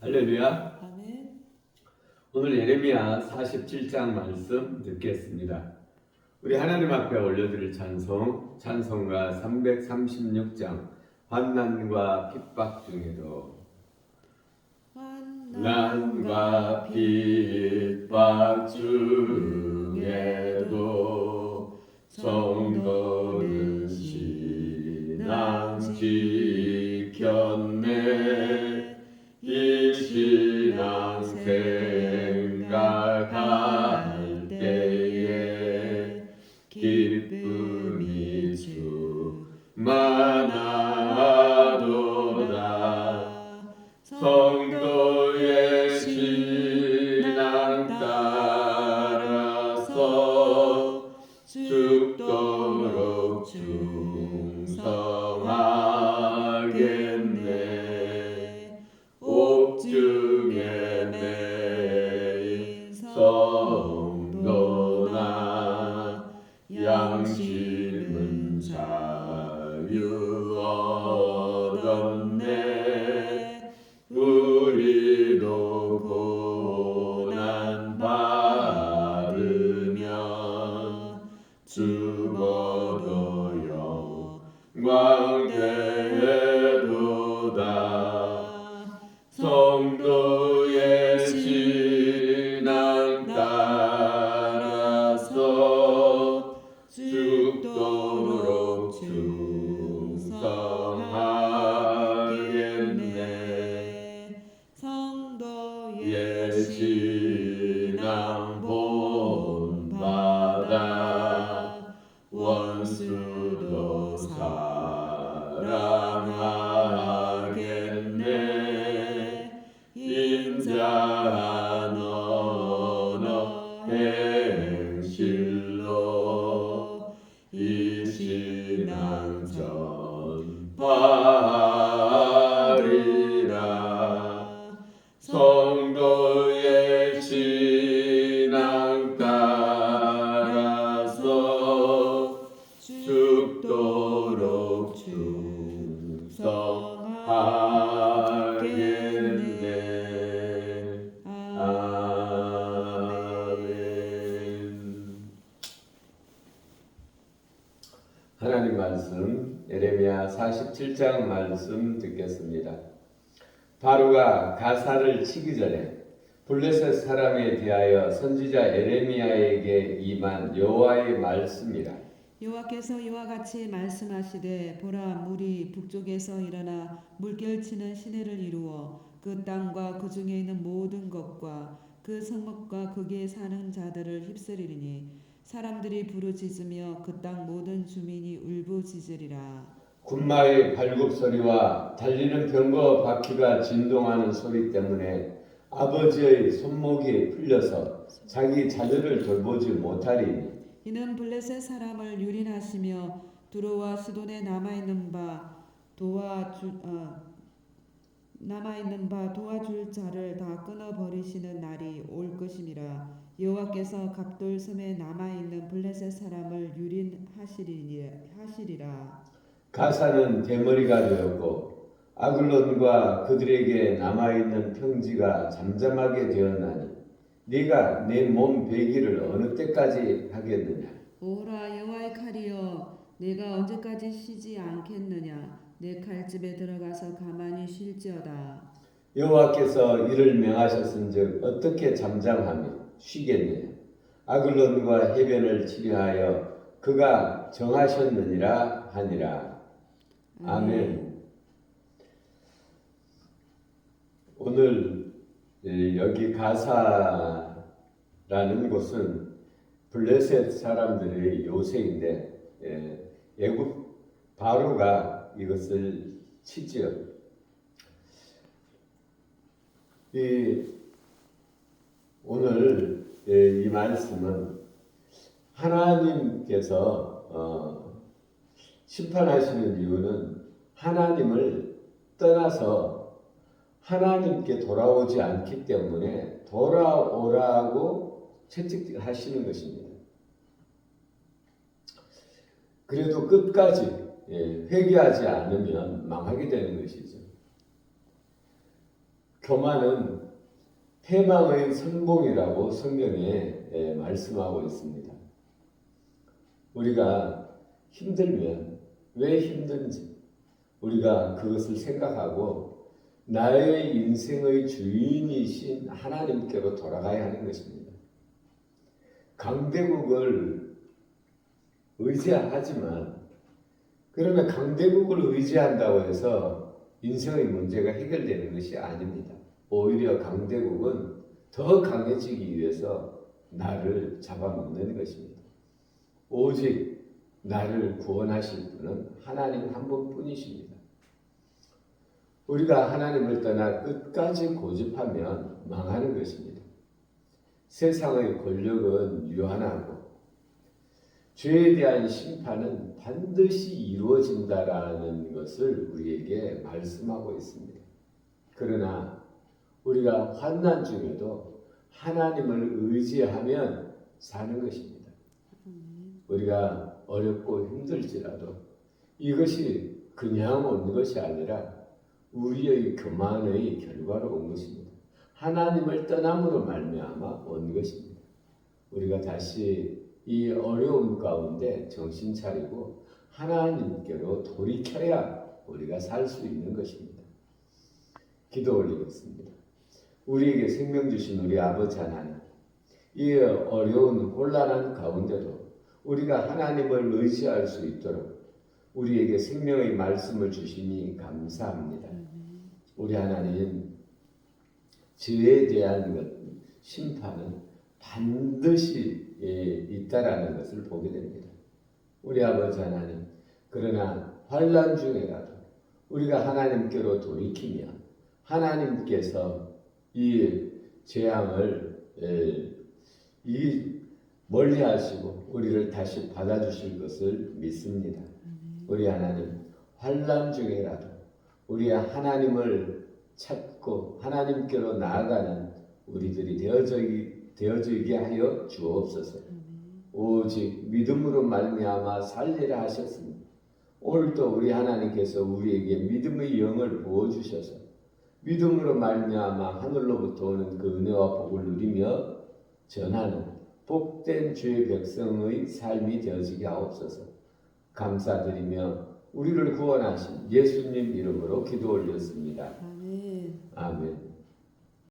할렐루야. 아멘. 오늘 예레미야 47장 말씀 듣겠습니다. 우리 하나님 앞에 올려드릴 찬송, 찬송가 336장, 환난과 핍박 중에도 난과 핍박 중에도 성도 신 얻었네 전 에레미야 47장 말씀 듣겠습니다. 바로가 가사를 치기 전에 블레셋 사람에 대하여 선지자 에레미야에게 임한 여호와의 말씀이라. 여호와께서 이와 같이 말씀하시되 보라 물이 북쪽에서 일어나 물결치는 시내를 이루어 그 땅과 그 중에 있는 모든 것과 그 성읍과 거기에 사는 자들을 휩쓸리니 사람들이 부르짖으며 그 땅 모든 주민이 울부짖으리라. 군마의 발굽 소리와 달리는 병거 바퀴가 진동하는 소리 때문에 아버지의 손목이 풀려서 자기 자녀를 돌보지 못하리니 이는 블레셋 사람을 유린하시며 두로와 시돈에 남아 있는 바 도와주 어, 남아 있는 바 도와줄 자를 다 끊어 버리시는 날이 올 것임이라 여호와께서 갑돌 섬에 남아 있는 블레셋 사람을 유린하시리니 하시리라. 가사는 대머리가 되었고 아글론과 그들에게 남아 있는 평지가 잠잠하게 되었나니 네가 내 몸 베기를 어느 때까지 하겠느냐? 오라 여호와의 칼이여 내가 언제까지 쉬지 않겠느냐? 내 칼집에 들어가서 가만히 쉴지어다. 여호와께서 이를 명하셨은즉 어떻게 잠잠하며 쉬겠느냐 아글론과 해변을 치료하여 그가 정하셨느니라 하니라. 아멘. 오늘 이, 여기 가사라는 곳은 블레셋 사람들의 요새인데 예, 애굽 바로가 이것을 치지요. 이 오늘 예, 이 말씀은 하나님께서 어, 심판하시는 이유는 하나님을 떠나서 하나님께 돌아오지 않기 때문에 돌아오라고 채찍하시는 것입니다. 그래도 끝까지 예, 회개하지 않으면 망하게 되는 것이죠. 교만은 패망의 선봉이라고 성경에 예, 말씀하고 있습니다. 우리가 힘들면 왜 힘든지 우리가 그것을 생각하고 나의 인생의 주인이신 하나님께로 돌아가야 하는 것입니다. 강대국을 의지하지만 그러면 강대국을 의지한다고 해서 인생의 문제가 해결되는 것이 아닙니다. 오히려 강대국은 더 강해지기 위해서 나를 잡아먹는 것입니다. 오직 나를 구원하실 분은 하나님 한 분뿐이십니다. 우리가 하나님을 떠나 끝까지 고집하면 망하는 것입니다. 세상의 권력은 유한하고 죄에 대한 심판은 반드시 이루어진다라는 것을 우리에게 말씀하고 있습니다. 그러나 우리가 환난 중에도 하나님을 의지하면 사는 것입니다. 우리가 어렵고 힘들지라도 이것이 그냥 온 것이 아니라 우리의 교만의 결과로 온 것입니다. 하나님을 떠남으로 말미암아 온 것입니다. 우리가 다시 이 어려움 가운데 정신 차리고 하나님께로 돌이켜야 우리가 살 수 있는 것입니다. 기도 올리겠습니다. 우리에게 생명 주신 우리 아버지 하나님, 이 어려운 곤란한 가운데도 우리가 하나님을 의지할 수 있도록 우리에게 생명의 말씀을 주시니 감사합니다. 우리 하나님, 죄에 대한 것, 심판은 반드시 예, 있다라는 것을 보게 됩니다. 우리 아버지 하나님, 그러나 환란 중에라도 우리가 하나님께로 돌이키며 하나님께서 이 재앙을 예, 이 멀리 하시고 우리를 다시 받아주실 것을 믿습니다. 우리 하나님 환란 중에라도 우리 하나님을 찾고 하나님께로 나아가는 우리들이 되어지게 하여 주옵소서. 오직 믿음으로 말미암아 살리라 하셨습니다. 오늘도 우리 하나님께서 우리에게 믿음의 영을 부어 주셔서 믿음으로 말미암아 하늘로부터 오는 그 은혜와 복을 누리며 전하는 복된 주의 백성의 삶이 되어지게 하옵소서. 감사드리며 우리를 구원하신 예수님 이름으로 기도 올렸습니다. 아멘. 아멘.